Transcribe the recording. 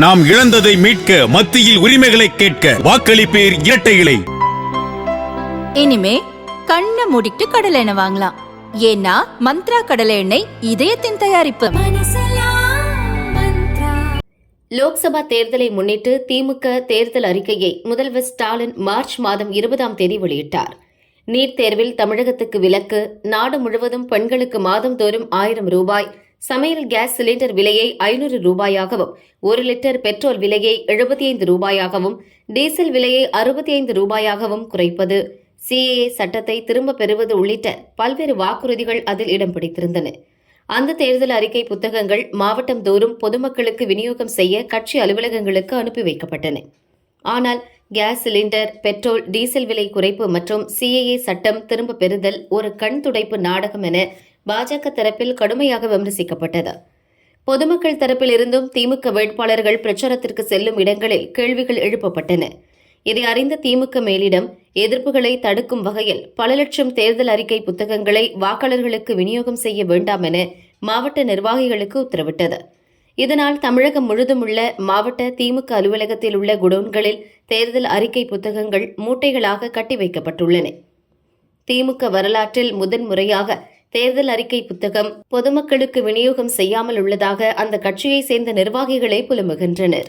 நாம் இழந்ததை மீட்க மத்தியில் உரிமைகளை கேட்க வாக்களிப்பேர் இரட்டை இலை. இனிமே கண்ணை மூடிட்டு கடலை எண்ணெய் வாங்கலாம். ஏன்னா மந்த்ரா கடலை எண்ணெய் இதயத்தின் தயாரிப்பு. லோக்சபா தேர்தலை முன்னிட்டு திமுக தேர்தல் அறிக்கையை முதல்வர் ஸ்டாலின் மார்ச் மாதம் இருபதாம் தேதி வெளியிட்டார். நீட் தேர்வில் தமிழகத்துக்கு விலக்கு நாடு முழுவதும் பெண்களுக்கு மாதந்தோறும் ஆயிரம் ரூபாய் சமையல் கேஸ் சிலிண்டர் விலையை ஐநூறு ரூபாயாகவும் ஒரு லிட்டர் பெட்ரோல் விலையை எழுபத்தி ஐந்து ரூபாயாகவும் டீசல் விலையை அறுபத்தி ஐந்து ரூபாயாகவும் குறைப்பது சிஏஏ சட்டத்தை திரும்பப் பெறுவது உள்ளிட்ட பல்வேறு வாக்குறுதிகள் அதில் இடம் பிடித்திருந்தன. அந்த தேர்தல் அறிக்கை புத்தகங்கள் மாவட்டம் தோறும் பொதுமக்களுக்கு விநியோகம் செய்ய கட்சி அலுவலகங்களுக்கு அனுப்பி வைக்கப்பட்டன. ஆனால் கேஸ் சிலிண்டர் பெட்ரோல் டீசல் விலை குறைப்பு மற்றும் சிஏஏ சட்டம் திரும்பப் பெறுதல் ஒரு கண் துடைப்பு நாடகம் என பாஜக தரப்பில் கடுமையாக விமர்சிக்கப்பட்டது. பொதுமக்கள் தரப்பில் இருந்தும் திமுக வேட்பாளர்கள் பிரச்சாரத்திற்கு செல்லும் இடங்களில் கேள்விகள் எழுப்பப்பட்டன. இதை அறிந்த திமுக மேலிடம் எதிர்ப்புகளை தடுக்கும் வகையில் பல லட்சம் தேர்தல் அறிக்கை புத்தகங்களை வாக்காளர்களுக்கு விநியோகம் செய்ய வேண்டாம் என மாவட்ட நிர்வாகிகளுக்கு உத்தரவிட்டது. இதனால் தமிழகம் முழுதும் உள்ள மாவட்ட திமுக அலுவலகத்தில் உள்ள குடோன்களில் தேர்தல் அறிக்கை புத்தகங்கள் மூட்டைகளாக கட்டி வைக்கப்பட்டுள்ளன. திமுக வரலாற்றில் முதன்முறையாக தேர்தல் அறிக்கை புத்தகம் பொதுமக்களுக்கு விநியோகம் செய்யாமல் உள்ளதாக அந்த கட்சியை சேர்ந்த நிர்வாகிகளே புலம்புகின்றனர்.